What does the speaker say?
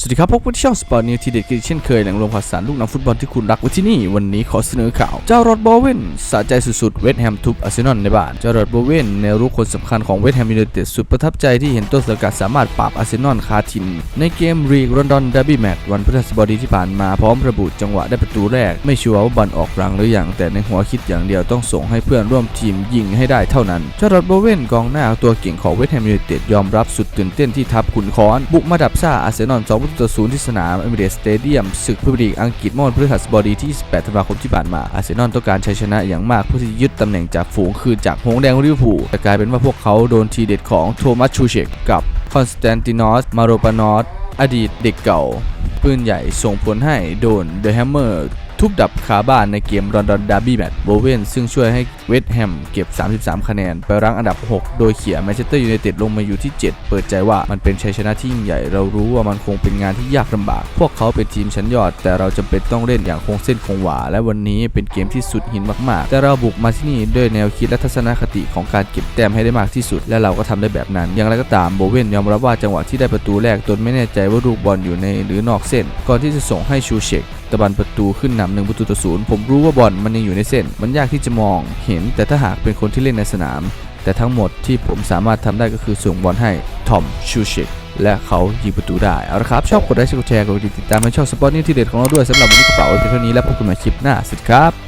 สวัสดีครับพบกันที่ช่องสปอร์ตนิวทีเด็ดกันเช่นเคยแหล่งรวมข่าวสารลูกนังฟุตบอลที่คุณรักไว้ที่นี่ วันนี้ขอเสนอข่าว เจ้ารอดบอเวนสะใจสุดๆ เวสต์แฮมทุบอาร์เซนอลในบ้าน เจ้ารอดบอเวนแนวรุกคนสำคัญของเวสต์แฮมยูไนเต็ดสุดประทับใจที่เห็นต้นสังกัดสามารถปราบอาร์เซนอลคาทิน ในเกมรีกลอนดอนเดอร์บี้แมตช์วันพฤหัสบดีที่ผ่านมาพร้อมระบุจังหวะได้ประตูแรก ไม่ชัวร์ว่าบอลออกรังหรือยังแต่ในหัวคิดอย่างเดียวต้องส่งให้เพื่อนร่วมทีมยิงให้ได้เท่านั้น เจ้ารอดบอเวนกองหน้าตัวเก่งของเวสต์แฮมยูไนเต็ดยอมรับสุดตื่นเต้นที่ทับขุนคอนบุกมาดับซ่าอาร์เซนอล2ประตูต่อ0ที่สนามเอมิเรตสเตเดียมศึกพรีเมียร์ลีกอังกฤษเมื่อวันพฤหัสบดีที่ 28 ธันวาคมที่ผ่านมา อาร์เซนอลต้องการชัยชนะอย่างมากเพื่อที่ยึดตำแหน่งจากฝูงคืนจากหงแดงลิเวอร์พูลแต่กลายเป็นว่าพวกเขาโดนทีเด็ดของโทมัสชูเชกกับคอนสแตนตินอสมาโรปานอสอดีตเด็กเก่าปืนใหญ่ส่งผลให้โดนเดอะแฮมเมอร์ ทุบดับคาบ้านในเกมรอนดอนดาร์บี้แมตช์โบเวนซึ่งช่วยให้เวสต์แฮมเก็บ 33 คะแนน ไปรั้งอันดับ 6 โดยเขี่ยแมนเชสเตอร์ยูไนเต็ดลงมาอยู่ที่ 7 เปิดใจว่ามันเป็นชัยชนะที่ยิ่งใหญ่ เรารู้ว่ามันคงเป็นงานที่ยากลำบาก พวกเขาเป็นทีมชั้นยอด แต่เราจำเป็นต้องเล่นอย่างคงเส้นคงวา และวันนี้เป็นเกมที่สุดหินมาก ๆ แต่เราบุกมาที่นี่ด้วยแนวคิดและทัศนคติของการเก็บแต้มให้ได้มากที่สุด และเราก็ทำได้แบบนั้น อย่างไรก็ตามโบเวนยอมรับว่าจังหวะที่ได้ประตูแรกตนไม่แน่ใจว่าลูกบอลอยู่ในหรือนอกเส้น ก่อนที่จะส่งให้ชูเชก ตะบันประตูขึ้นนำหนึ่งประตูต่อศูนย์ผมรู้ว่าบอลมันยังอยู่ในเส้น มันยากที่จะมองเห็น แต่ถ้าหากเป็นคนที่เล่นในสนาม แต่ทั้งหมดที่ผมสามารถทำได้ก็คือส่งบอลให้ทอมชูเชกและเขายิงประตูได้ เอาละครับ ชอบกดไลค์กดแชร์กดติดตามให้ช่องสปอร์ตนิวที่เด็ดของเราด้วยสำหรับวันนี้กระเป๋าเพียงเท่านี้แล้วพบกันใหม่คลิปหน้าสวัสดีครับ